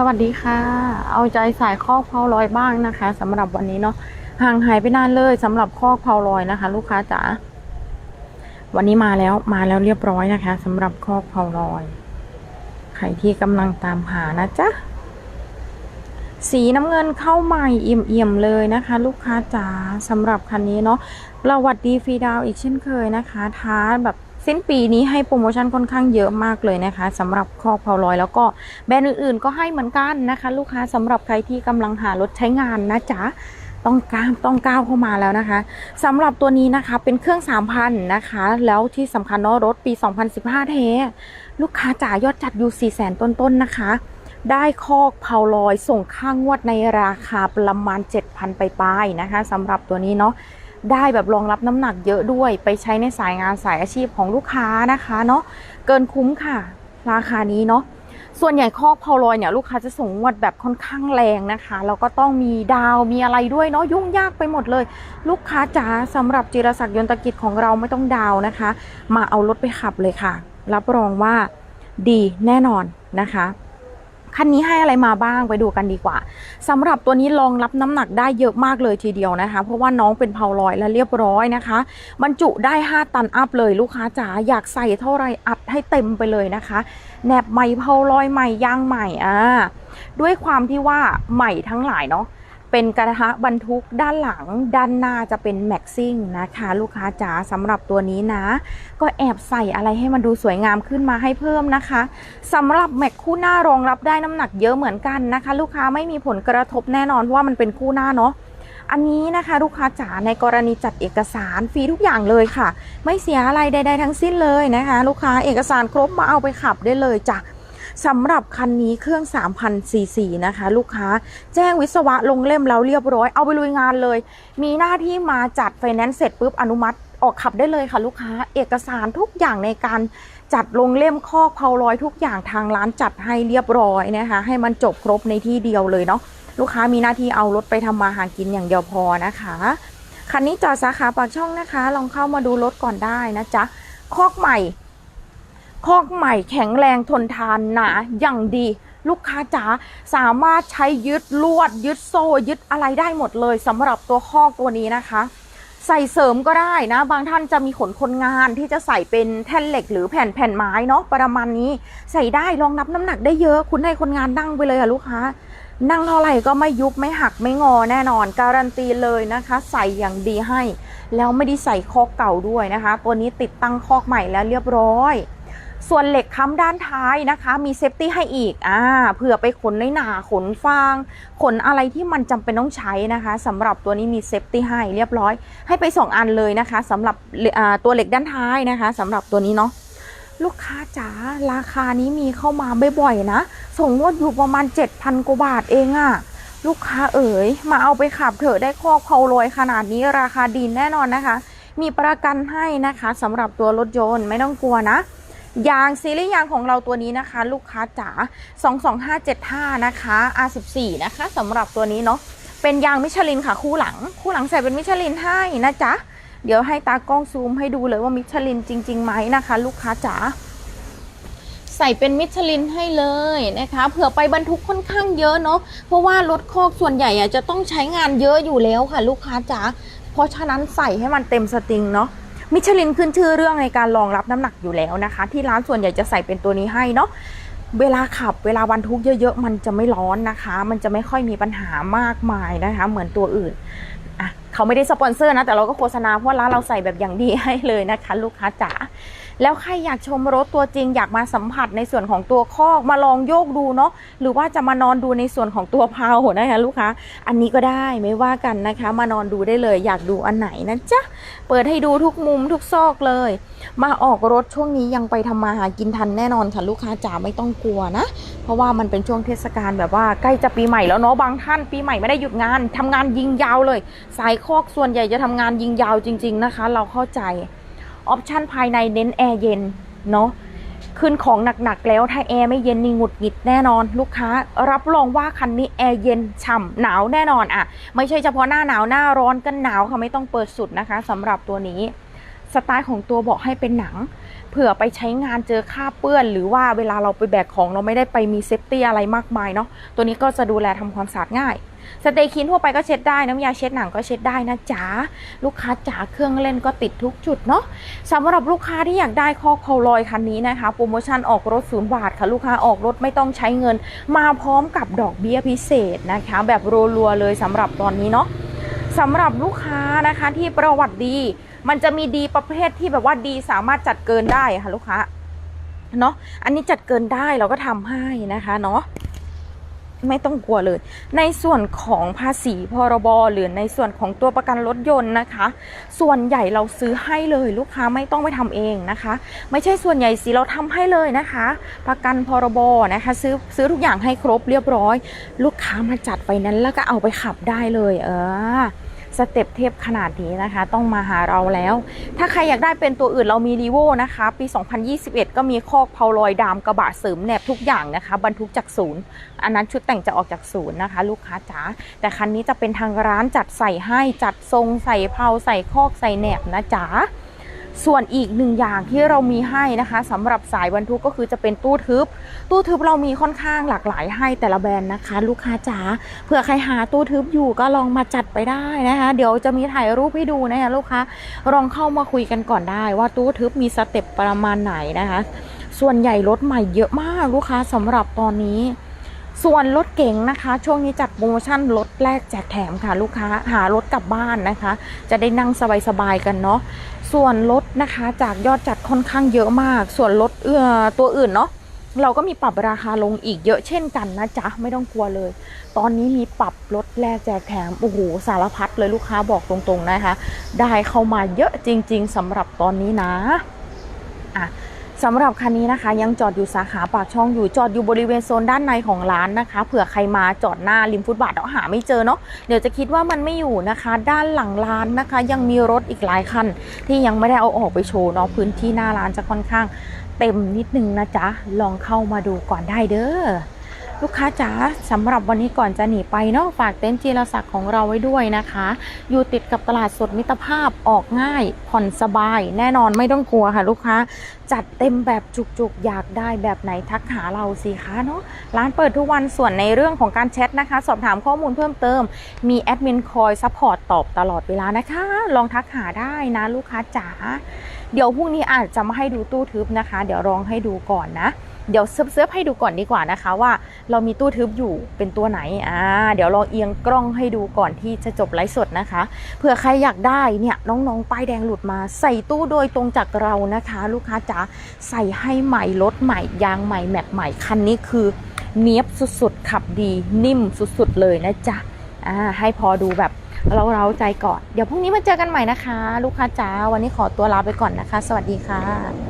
สวัสดีค่ะ เอาใจสายคอกเพาลอยบ้างนะคะสำหรับวันนี้เนาะห่างหายไปนานเลยสำหรับคอกเพาลอยนะคะ ลูกค้าจ๋าวันนี้มาแล้วมาแล้วเรียบร้อยนะคะสำหรับคอกเพาลอยใครที่กำลังตามหานะจ๊ะสีน้ำเงินเข้าใหม่เอี่ยมๆเลยนะคะ ลูกค้าจ๋าสำหรับคันนี้เนาะเราวัดดีฟรีดาวอีกเช่นเคยนะคะ ท้าแบบ สิ้นปีนี้ให้โปรโมชั่นค่อนข้างเยอะมากเลยนะคะสำหรับคอกเพาลอย แล้วก็แบรนด์อื่นๆ ก็ให้เหมือนกันนะคะ ลูกค้าสำหรับใครที่กำลังหารถใช้งานนะจ๊ะต้องก้าวต้องก้าวเข้ามาแล้วนะคะสำหรับตัวนี้นะคะเป็นเครื่อง 3,000 นะคะ แล้วที่สำคัญเนาะรถปี 2015 เทลูกค้าจ๋ายอดจัดอยู่ 4 0 0 0 0 0 ต้นๆนะคะ ได้คอกเพาลอยส่งค่างวดในราคาประมาณ 7,000 ไปปลายๆนะคะสำหรับตัวนี้เนาะ ได้แบบรองรับน้ำหนักเยอะด้วย ไปใช้ในสายงานสายอาชีพของลูกค้านะคะเนาะเกินคุ้มค่ะ ราคานี้เนาะส่วนใหญ่คอกเพาลอยเนี่ยลูกค้าจะส่งงวดแบบค่อนข้างแรงนะคะแล้วก็ต้องมีดาวมีอะไรด้วยเนาะยุ่งยากไปหมดเลย ลูกค้าจ๋าสำหรับจิรศักดิ์ยนตกิจของเราไม่ต้องดาวนะคะ มาเอารถไปขับเลยค่ะ รับรองว่าดีแน่นอนนะคะ คันนี้ให้อะไรมาบ้างไปดูกันดีกว่าสำหรับตัวนี้รองรับน้ำหนักได้เยอะมากเลยทีเดียวนะคะ เพราะว่าน้องเป็นเพาลอยและเรียบร้อยนะคะ บรรจุได้ 5 ตันอัพเลยลูกค้าจ๋าอยากใส่เท่าไรอัดให้เต็มไปเลยนะคะแหนบใหม่เพาลอยใหม่ยางใหม่อ่าด้วยความที่ว่าใหม่ทั้งหลายเนาะ เป็นกระทะบรรทุกด้านหลัง ด้านหน้าจะเป็นแม็กซิ่งนะคะ ลูกค้าจ๋าสำหรับตัวนี้นะ ก็แอบใส่อะไรให้มันดูสวยงามขึ้นมาให้เพิ่มนะคะสำหรับแม็กคู่หน้ารองรับได้น้ำหนักเยอะเหมือนกันนะคะ ลูกค้าไม่มีผลกระทบแน่นอนเพราะว่ามันเป็นคู่หน้าเนาะอันนี้นะคะ ลูกค้าจ๋าในกรณีจัดเอกสารฟรีทุกอย่างเลยค่ะ ไม่เสียอะไรใด ๆ ทั้งสิ้นเลยนะคะ ลูกค้าเอกสารครบมาเอาไปขับได้เลยจ้ะ สำหรับคันนี้เครื่อง 3,000ซีซีนะคะ ลูกค้าแจ้งวิศวะลงเล่มแล้วเรียบร้อย เอาไปลุยงานเลย มีหน้าที่มาจัดไฟแนนซ์เสร็จปุ๊บอนุมัติออกขับได้เลยค่ะลูกค้า เอกสารทุกอย่างในการจัดลงเล่มข้อเพาลอยทุกอย่างทางร้านจัดให้เรียบร้อยนะคะ ให้มันจบครบในที่เดียวเลยเนาะลูกค้ามีหน้าที่เอารถไปทำมาหากินอย่างเดียวพอนะคะคันนี้จอดสาขาปากช่องนะคะ ลองเข้ามาดูรถก่อนได้นะจ๊ะคอกใหม่ คอกใหม่แข็งแรงทนทานหนาอย่างดีลูกค้าจ๋าสามารถใช้ยึดลวด ยึดโซ่ ยึดอะไรได้หมดเลยสำหรับตัวคอกตัวนี้นะคะ ใส่เสริมก็ได้นะ บางท่านจะมีขนคนงานที่จะใส่เป็นแท่นเหล็กหรือแผ่นแผ่นไม้เนาะประมาณนี้ ใส่ได้รองรับน้ำหนักได้เยอะคุณให้คนงานนั่งไปเลยค่ะลูกค้า นั่งเท่าไหร่ก็ไม่ยุบไม่หักไม่งอแน่นอน การันตีเลยนะคะ ใส่อย่างดีให้ แล้วไม่ได้ใส่คอกเก่าด้วยนะคะ ตัวนี้ติดตั้งคอกใหม่แล้วเรียบร้อย ส่วนเหล็กค้ำด้านท้ายนะคะ มีเซฟตี้ให้อีกอ่าเผื่อไปขนในหนาขนฟาง ขนอะไรที่มันจำเป็นต้องใช้นะคะสำหรับตัวนี้มีเซฟตี้ให้เรียบร้อย ให้ไป 2 อันเลยนะคะสำหรับตัวเหล็กด้านท้ายนะคะสำหรับตัวนี้เนาะลูกค้าจ๋าราคานี้มีเข้ามาบ่อยๆนะ ส่งงวดอยู่ประมาณ 7,000กว่าบาทเองอะลูกค้าเอ๋ยมาเอาไปขับเถอะได้คอกเพาลอยขนาดนี้ราคาดีแน่นอนนะคะ มีประกันให้นะคะสำหรับตัวรถยนต์ไม่ต้องกลัวนะ ยางซีรีส์ยางของเราตัวนี้นะคะ ลูกค้าจ๋า22575 นะคะ R14 นะคะสำหรับตัวนี้เนาะเป็นยางมิชลินค่ะคู่หลัง คู่หลังใส่เป็นมิชลินให้นะจ๊ะเดี๋ยวให้ตากล้องซูมให้ดูเลยว่ามิชลินจริงๆไหมนะคะ ลูกค้าจ๋าใส่เป็นมิชลินให้เลยนะคะเผื่อไปบรรทุกค่อนข้างเยอะเนาะเพราะว่ารถคอกส่วนใหญ่อะจะต้องใช้งานเยอะอยู่แล้วค่ะ ลูกค้าจ๋าเพราะฉะนั้นใส่ให้มันเต็มสตริงเนาะ มิชลินขึ้นชื่อเรื่องในการรองรับน้ำหนักอยู่แล้วนะคะ ที่ร้านส่วนใหญ่จะใส่เป็นตัวนี้ให้เนาะเวลาขับเวลาวันทุกเยอะๆ มันจะไม่ร้อนนะคะ มันจะไม่ค่อยมีปัญหามากมายนะคะ เหมือนตัวอื่นอะเขาไม่ได้สปอนเซอร์นะ แต่เราก็โฆษณาเพราะร้านเราใส่แบบอย่างดีให้เลยนะคะ ลูกค้าจ๋า แล้วใครอยากชมรถตัวจริงอยากมาสัมผัสในส่วนของตัวคอกมาลองโยกดูเนาะหรือว่าจะมานอนดูในส่วนของตัวเพานะคะลูกค้า อันนี้ก็ได้ไม่ว่ากันนะคะ มานอนดูได้เลย อยากดูอันไหนนะจ๊ะเปิดให้ดูทุกมุมทุกซอกเลย มาออกรถช่วงนี้ยังไปทำมาหากินทันแน่นอนค่ะลูกค้าจ๋าไม่ต้องกลัวนะ เพราะว่ามันเป็นช่วงเทศกาลแบบว่าใกล้จะปีใหม่แล้วเนาะบางท่านปีใหม่ไม่ได้หยุดงานทำงานยิงยาวเลย สายคอกส่วนใหญ่จะทำงานยิงยาวจริง ๆนะคะ เราเข้าใจ ออปชันภายในเน้นแอร์เย็นเนาะขึ้นของหนักๆแล้วถ้าแอร์ไม่เย็นนี่หงุดหงิดแน่นอน ลูกค้า รับรองว่าคันนี้แอร์เย็นฉ่ำหนาวแน่นอนอะ ไม่ใช่เฉพาะหน้าหนาวหน้าร้อนกันหนาวค่ะไม่ต้องเปิดสุดนะคะสำหรับตัวนี้สไตล์ของตัวเบอกให้เป็นหนัง เผื่อไปใช้งานเจอค่าเปื้อน หรือว่าเวลาเราไปแบกของเราไม่ได้ไปมีเซฟตี้อะไรมากมายเนาะตัวนี้ก็จะดูแลทำความสะอาดง่าย สเตย์คลีนทั่วไปก็เช็ดได้ น้ำยาเช็ดหนังก็เช็ดได้นะจ๊ะ ลูกค้าจ๋าเครื่องเล่นก็ติดทุกจุดเนาะสำหรับลูกค้าที่อยากได้คอกเพาลอยคันนี้นะคะ โปรโมชั่นออกรถศูนย์บาทค่ะ ลูกค้าออกรถไม่ต้องใช้เงิน มาพร้อมกับดอกเบี้ยพิเศษนะคะ แบบรัวๆเลยสำหรับตอนนี้เนาะสำหรับลูกค้านะคะที่ประวัติดี มันจะมีดีประเภทที่แบบว่าดีสามารถจัดเกินได้ค่ะลูกค้าเนาะอันนี้จัดเกินได้เราก็ทำให้นะคะเนาะ ไม่ต้องกลัวเลย ในส่วนของภาษีพรบหรือในส่วนของตัวประกันรถยนต์นะคะ ส่วนใหญ่เราซื้อให้เลยลูกค้าไม่ต้องไปทำเองนะคะ ไม่ใช่ส่วนใหญ่สิเราทำให้เลยนะคะ ประกันพรบนะคะซื้อซื้อทุกอย่างให้ครบเรียบร้อย ลูกค้ามาจัดไปนั้นแล้วก็เอาไปขับได้เลย เออ สเต็ปเทพขนาดนี้นะคะ ต้องมาหาเราแล้ว ถ้าใครอยากได้เป็นตัวอื่นเรามีรีโวนะคะ ปี 2021 ก็มีคอกเพาลอยดามกระบะเสริมแหนบทุกอย่างนะคะ บรรทุกจากศูนย์ อันนั้นชุดแต่งจะออกจากศูนย์นะคะ ลูกค้าจ๋าแต่คันนี้จะเป็นทางร้านจัดใส่ให้จัดทรงใส่เพาใส่คอกใส่แหนบนะจ๋า ส่วนอีกหนึ่งอย่างที่เรามีให้นะคะสำหรับสายบรรทุกก็คือจะเป็นตู้ทึบ ตู้ทึบเรามีค่อนข้างหลากหลายให้แต่ละแบรนด์นะคะ ลูกค้าจ๋าเผื่อใครหาตู้ทึบอยู่ก็ลองมาจัดไปได้นะคะ เดี๋ยวจะมีถ่ายรูปให้ดูนะคะลูกค้าลองเข้ามาคุยกันก่อนได้ ว่าตู้ทึบมีสเต็ปประมาณไหนนะคะ ส่วนใหญ่รถใหม่เยอะมากลูกค้าสำหรับตอนนี้ ส่วนรถเก๋งนะคะ ช่วงนี้จัดโปรโมชั่นรถแรกแจกแถมค่ะลูกค้าหารถกลับบ้านนะคะ จะได้นั่งสบายๆกันเนาะส่วนรถนะคะจากยอดจัดค่อนข้างเยอะมาก ส่วนรถเอ่อตัวอื่นเนาะเราก็มีปรับราคาลงอีกเยอะเช่นกันนะจ๊ะ ไม่ต้องกลัวเลย ตอนนี้มีปรับรถแรกแจกแถม โอ้โห สารพัดเลยลูกค้าบอกตรงๆนะคะ ได้เข้ามาเยอะจริง ๆสำหรับตอนนี้นะ อะ สำหรับคันนี้นะคะ ยังจอดอยู่สาขาปากช่องอยู่จอดอยู่บริเวณโซนด้านในของร้านนะคะ เผื่อใครมาจอดหน้าริมฟุตบาทแล้วหาไม่เจอเนาะเดี๋ยวจะคิดว่ามันไม่อยู่นะคะ ด้านหลังร้านนะคะ ยังมีรถอีกหลายคัน ที่ยังไม่ได้เอาออกไปโชว์เนาะพื้นที่หน้าร้านจะค่อนข้างเต็มนิดนึงนะจ๊ะลองเข้ามาดูก่อนได้เด้อ ลูกค้าจ๋าสำหรับวันนี้ก่อนจะหนีไปเนาะฝากเต็นท์จีรศักดิ์ของเราไว้ด้วยนะคะ อยู่ติดกับตลาดสดมิตรภาพออกง่ายผ่อนสบาย แน่นอนไม่ต้องกลัวค่ะ ลูกค้าจัดเต็มแบบจุกๆ อยากได้แบบไหนทักหาเราสิคะเนาะร้านเปิดทุกวันส่วนในเรื่องของการแชทนะคะ สอบถามข้อมูลเพิ่มเติม มีแอดมินคอยซัพพอร์ตตอบตลอดเวลานะคะ ลองทักหาได้นะลูกค้าจ๋าเดี๋ยวพรุ่งนี้อาจจะมาให้ดูตู้ทึบนะคะ เดี๋ยวลองให้ดูก่อนนะ เดี๋ยวเซิร์ฟๆให้ดูก่อนดีกว่านะคะว่าเรามีตู้ทึบอยู่เป็นตัวไหนอ่าเดี๋ยวลองเอียงกล้องให้ดูก่อนที่จะจบไลฟ์สดนะคะเผื่อใครอยากได้เนี่ยน้องๆป้ายแดงหลุดมาใส่ตู้โดยตรงจากเรานะคะ ลูกค้าจ๋าใส่ให้ใหม่รถใหม่ยางใหม่แม็กใหม่คันนี้คือเนี้ยบสุดๆ ขับดีนิ่มสุดๆเลยนะจ๊ะอ่าให้พอดูแบบเราเราๆใจก่อน เดี๋ยวพรุ่งนี้มาเจอกันใหม่นะคะ ลูกค้าจ๋าวันนี้ขอตัวลาไปก่อนนะคะ สวัสดีค่ะ